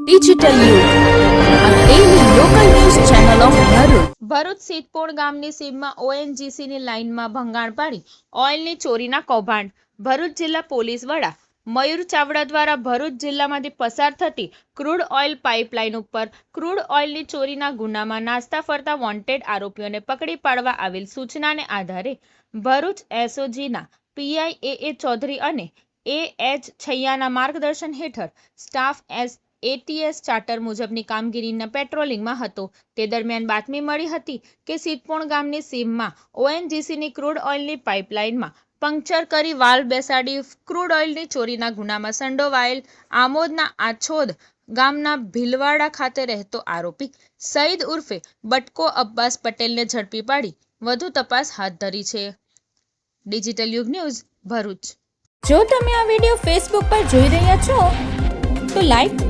Digital Bharuch સીતપોળ ગામની સીમમાં ઓએનજીસીની લાઇનમાં ભંગાણ પાડી ઓઇલની ચોરીના કૌભાંડ. ભરૂચ જિલ્લા પોલીસ વડા મયુર ચાવડા દ્વારા ભરૂચ જિલ્લામાંથી પસાર થતી ક્રૂડ ઓઇલ પાઇપલાઇન ઉપર ક્રૂડ ઓઇલની ચોરીના ગુનામાં નાસ્તા ફરતા વોન્ટેડ આરોપીઓને પકડી પાડવા આવેલ સૂચનાને આધારે ભરૂચ એસઓજીના પીઆઈ એ ચૌધરી અને એ એચ છૈયાના માર્ગદર્શન હેઠળ સ્ટાફ એસ એટીએસ ચાર્ટર મુજબની કામગીરીના પેટ્રોલિંગમાં હતો. તે દરમિયાન બાતમી મળી હતી કે સિદ્ધપુર ગામની સીમમાં ઓએનજીસીની ક્રૂડ ઓઇલની પાઇપલાઇનમાં પંક્ચર કરી વાલ્વ બેસાડી ક્રૂડ ઓઇલની ચોરીના ગુનામાં સંડોવાયેલ આમોદના આછોદ ગામના ભીલવાડા ખાતે રહેતો આરોપી સઈદ ઉર્ફે બટકો અબ્બાસ પટેલને ઝડપી પાડી વધુ તપાસ હાથ ધરી છે. ડિજિટલ યુગ ન્યૂઝ, ભરૂચ. જો તમે આ વિડિયો ફેસબુક પર જોઈ રહ્યા છો, તો લાઈક